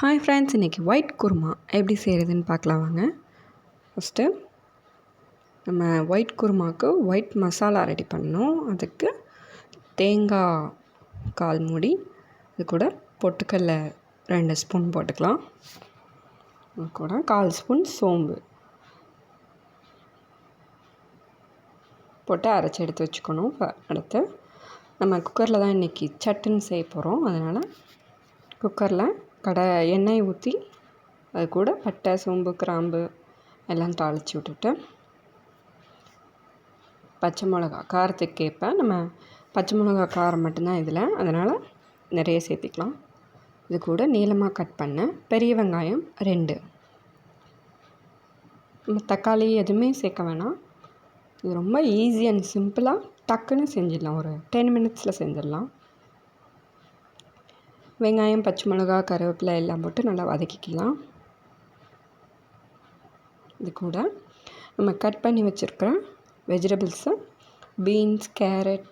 Hi friends இன்றைக்கி white kurma எப்படி செய்கிறதுன்னு பார்க்கலாம் வாங்க. ஃபஸ்ட்டு நம்ம ஒயிட் குருமாவுக்கு ஒயிட் மசாலா ரெடி பண்ணணும். அதுக்கு தேங்காய் கால் மூடி அது கூட பொட்டுக்கடல ரெண்டு ஸ்பூன் போட்டுக்கலாம். அது கூட கால் ஸ்பூன் சோம்பு. போட்டு அரைச்சி எடுத்து வச்சுக்கணும். அடுத்து நம்ம குக்கரில் தான் இன்றைக்கி சட்டுன்னு செய்ய போகிறோம் அதனால் குக்கரில் கடை எண்ணெய் ஊற்றி அது கூட பட்டை சோம்பு கிராம்பு எல்லாம் தாளித்து விட்டுட்டு பச்சை மிளகா காரத்துக்கு கேட்பேன் நம்ம பச்சை மிளகா காரம் மட்டும்தான் இதில். அதனால் நிறைய சேர்த்திக்கலாம். இது கூட நீளமாக கட் பண்ண பெரிய வெங்காயம் ரெண்டு. நம்ம தக்காளி எதுவுமே சேர்க்க வேணாம். இது ரொம்ப ஈஸி அண்ட் சிம்பிளாக டக்குன்னு செஞ்சிடலாம். ஒரு டென் மினிட்ஸில் செஞ்சிடலாம். வெங்காயம் பச்சை மிளகா கருவேப்பிலை எல்லாம் போட்டு நல்லா வதக்கிக்கலாம். இது கூட நம்ம கட் பண்ணி வச்சுருக்கிற வெஜிடபிள்ஸு பீன்ஸ் கேரட்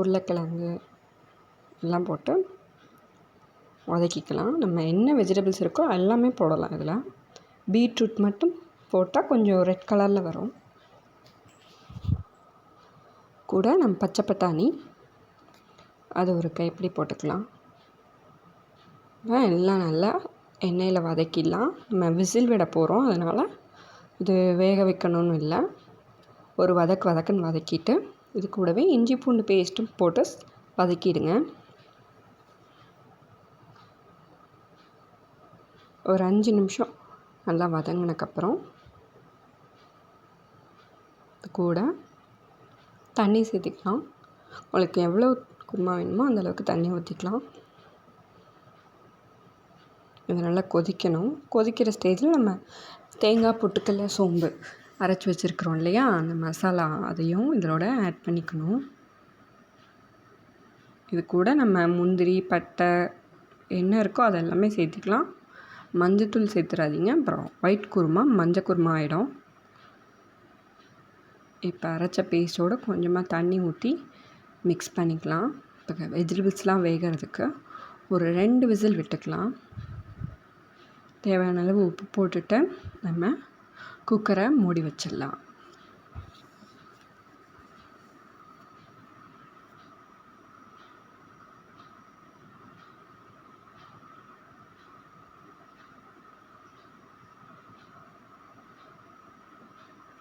உருளைக்கிழங்கு எல்லாம் போட்டு வதக்கிக்கலாம். நம்ம என்ன வெஜிடபிள்ஸ் இருக்கோ எல்லாமே போடலாம் இதில். பீட்ரூட் மட்டும் போட்டால் கொஞ்சம் ரெட் கலரில் வரும். கூட நம்ம பச்சை பட்டாணி அது ஒரு கைப்பிடி போட்டுக்கலாம். எல்லாம் நல்லா. எண்ணெயில் வதக்கிடலாம். நம்ம விசில் விட போகிறோம் அதனால் இது வேக வைக்கணும்னு இல்லை. ஒரு வதக்கு வதக்குன்னு வதக்கிட்டு இது கூடவே இஞ்சி பூண்டு பேஸ்ட்டும் போட்டு வதக்கிடுங்க. ஒரு அஞ்சு நிமிஷம் நல்லா வதங்கினக்கப்புறம் இது கூட தண்ணி சேர்த்திக்கலாம். உங்களுக்கு எவ்வளோ குருமா வேணுமோ அந்தளவுக்கு தண்ணி ஊற்றிக்கலாம் இது நல்லா கொதிக்கணும். கொதிக்கிற ஸ்டேஜில் நம்ம தேங்காய் பொட்டுக்கடல சோம்பு அரைச்சி வச்சுருக்குறோம் இல்லையா? அந்த மசாலா அதையும் இதோட ஆட் பண்ணிக்கணும். இது கூட நம்ம முந்திரி பட்டை என்ன இருக்கோ அதெல்லாமே சேர்த்திக்கலாம். மஞ்சத்தூள் சேர்த்துறாதீங்க. அப்புறம் ஒயிட் குருமா மஞ்சள் குருமா ஆகிடும் இப்போ அரைச்ச பேஸ்ட்டோடு கொஞ்சமாக தண்ணி ஊற்றி மிக்ஸ் பண்ணிக்கலாம். இப்போ வெஜிடபிள்ஸ்லாம் வேகிறதுக்கு ஒரு ரெண்டு விசில் விட்டுக்கலாம். தேவையான அளவு உப்பு போட்டுட்டு நம்ம குக்கரை மூடி வச்சிடலாம்.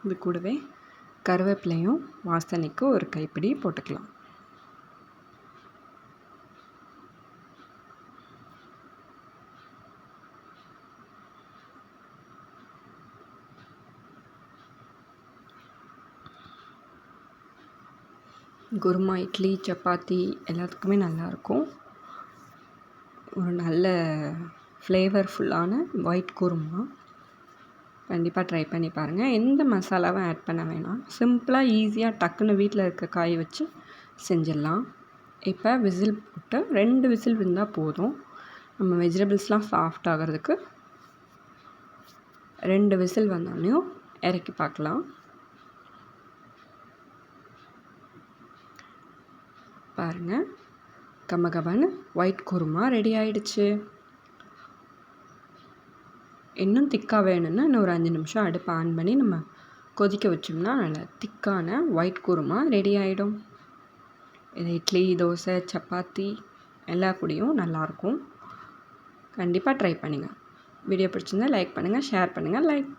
இது கூடவே கருவேப்பிலையும் வாசனைக்கு ஒரு கைப்பிடி போட்டுக்கலாம். குருமா இட்லி சப்பாத்தி எல்லாத்துக்குமே நல்லாயிருக்கும். ஒரு நல்ல ஃப்ளேவர்ஃபுல்லான ஒயிட் குருமா. கண்டிப்பாக ட்ரை பண்ணி பாருங்கள் எந்த மசாலாவும் ஆட் பண்ண வேணாம். சிம்பிளாக ஈஸியாக டக்குன்னு வீட்டில் இருக்க காய் வச்சு செஞ்சிடலாம். இப்போ விசில் போட்டு ரெண்டு விசில் இருந்தால் போதும். நம்ம வெஜிடபிள்ஸ்லாம் சாஃப்ட் ஆகிறதுக்கு ரெண்டு விசில் வந்தோடனையும் இறக்கி பார்க்கலாம். பாருங்கள் கமகவன் ஒயிட் குருமா ரெடி ஆயிடுச்சு. இன்னும் திக்காக வேணும்னா இன்னும் ஒரு அஞ்சு நிமிஷம் அடுப்பு ஆன் பண்ணி நம்ம கொதிக்க வச்சோம்னா நல்லா திக்கான ஒயிட் குருமா ரெடி ஆகிடும் இது இட்லி தோசை சப்பாத்தி எல்லா கூடயும் நல்லாயிருக்கும் கண்டிப்பாக ட்ரை பண்ணுங்கள் வீடியோ பிடிச்சிருந்தா லைக் பண்ணுங்கள் ஷேர் பண்ணுங்கள் லைக்